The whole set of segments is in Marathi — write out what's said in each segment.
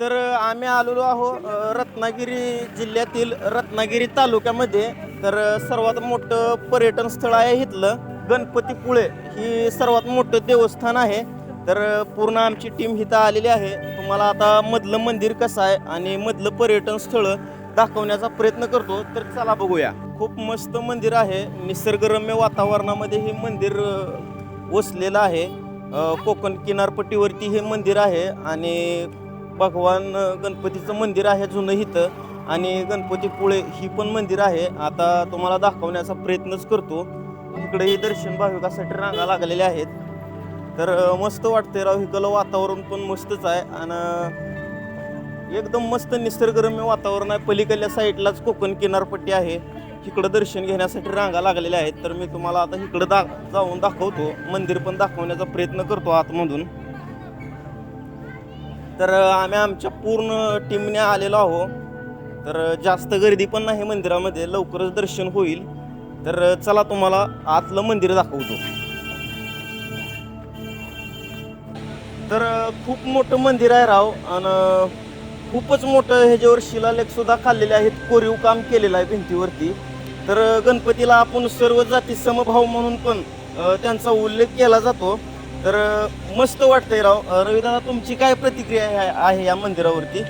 तर आम्ही आलेलो आहो रत्नागिरी जिल्ह्यातील रत्नागिरी तालुक्यामध्ये. तर सर्वात मोठं पर्यटन स्थळ आहे इथलं. गणपतीपुळे ही सर्वात मोठं देवस्थान आहे. तर पूर्ण आमची टीम इथं आलेली आहे. तुम्हाला आता मधलं मंदिर कसं आहे आणि मधलं पर्यटन स्थळ दाखवण्याचा प्रयत्न करतो तर चला बघूया. खूप मस्त मंदिर आहे. निसर्गरम्य वातावरणामध्ये हे मंदिर वसलेलं आहे. कोकण किनारपट्टीवरती हे मंदिर आहे आणि भगवान गणपतीचं मंदिर आहे जुनं इथं आणि गणपतीपुळे ही पण मंदिर आहे. आता तुम्हाला दाखवण्याचा प्रयत्नच करतो. इकडेही दर्शन भाविकासाठी रांगा लागलेल्या आहेत. तर मस्त वाटते राव इकडलं वातावरण पण मस्तच आहे आणि एकदम मस्त निसर्गरम्य वातावरण आहे. पलीकडल्या साईडलाच कोकण किनारपट्टी आहे. इकडं दर्शन घेण्यासाठी रांगा लागलेल्या आहेत. तर मी तुम्हाला आता इकडं दा जाऊन दाखवतो. मंदिर पण दाखवण्याचा प्रयत्न करतो आतमधून. तर आम्ही आमच्या पूर्ण टीमने आलेलो आहो. तर जास्त गर्दी पण नाही मंदिरामध्ये. लवकरच दर्शन होईल. तर चला तुम्हाला आतलं मंदिर दाखवतो. तर खूप मोठं मंदिर आहे राव. आणि खूपच मोठं ह्याच्यावर शिलालेख खाल्लेले आहेत. कोरीव काम केलेलं आहे भिंतीवरती. तर गणपतीला आपण सर्व जाती समभाव म्हणून पण त्यांचा उल्लेख केला जातो. तर मस्त वाटतंय राव. अ, रविदादा तुमची काय प्रतिक्रिया आहे आहे या मंदिरावरती?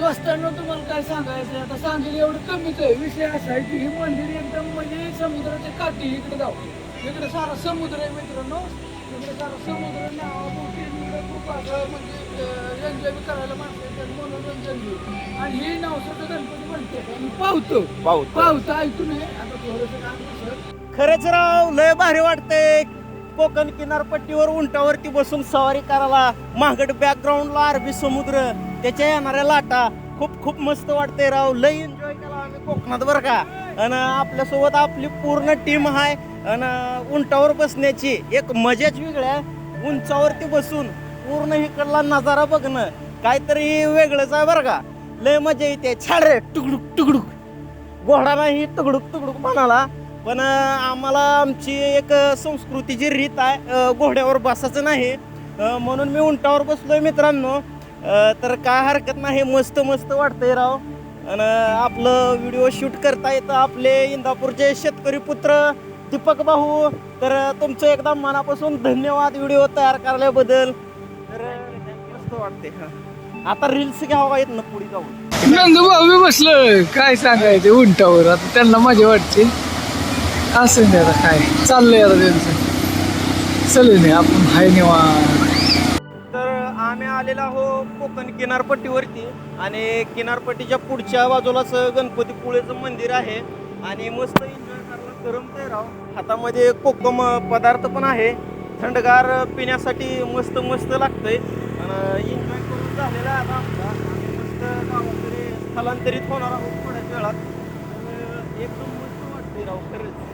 दोस्तांनो तुम्हाला काय सांगायचं आता सांगितलं एवढं कमीच आहे. विषय असा आहे की हे मंदिर एकदम म्हणजे समुद्राच्या काठी इकडे जाऊ. इकडे सारा समुद्र आहे मित्रांनो. इकडे सारा समुद्र आहे. नावाभोवती इकडे खूप असं म्हणजे एन्जॉय करायला माणसं येतात, मनोरंजन बी. आणि हे नवसाचं गणपती म्हणते आणि पावतो. पाहतो पावतो ऐकून आता थोडंसं काम कसं खरंच राव लय भारी वाटतंय. कोकण किनारपट्टीवर उंटावरती बसून सवारी करायला महागड बॅकग्राऊंडला अरबी समुद्र त्याच्या येणाऱ्या लाटा खूप खूप मस्त वाटते राव. लय एन्जॉय केला आम्ही कोकणात बरं का. आणि आपल्यासोबत आपली पूर्ण टीम आहे. आणि उंटावर बसण्याची एक मजाच वेगळ्या उंचावरती बसून पूर्ण इकडला नजारा बघणं काहीतरी वेगळंच आहे बरं का. लय मजा येते. छाड रे. टुकडुक टुकडुक घोडा नाही तुकडुक तुकडुक म्हणाला. पण आम्हाला आमची एक संस्कृतीची रीत आहे घोड्यावर बसायचं नाही. म्हणून मी उंटावर बसलोय मित्रांनो. तर काय हरकत नाही मस्त मस्त वाटतंय राव. आणि आपलं व्हिडिओ शूट करता येतं आपले इंदापूरचे शेतकरी पुत्र दीपक भाऊ. तर तुमचं एकदम मनापासून धन्यवाद व्हिडिओ तयार करल्याबद्दल तर मस्त वाटते हा. आता रील्स घ्यावा येत ना पुढे जाऊन. नंदू भाऊ बसलं काय सांगायचं उंटावर. आता त्यांना मजा वाटते. असं नाही आता काय. चाललंय आता त्यांचं. चालेल नाही आपण हाय निवांत. तर आम्ही आलेलो आहो कोकण किनारपट्टीवरती आणि किनारपट्टीच्या पुढच्या बाजूलाच गणपतीपुळेचं मंदिर आहे. आणि मस्त एन्जॉय करायला करमतंय राव. हातामध्ये कोकम पदार्थ पण आहे. थंडगार पिण्यासाठी मस्त मस्त लागतंय. आणि एन्जॉय करून झालेला आहे आता आमचा. मस्त गावाकडे स्थलांतरित होणार आहोत थोड्याच वेळात. एकदम मस्त वाटतंय राव खरंच.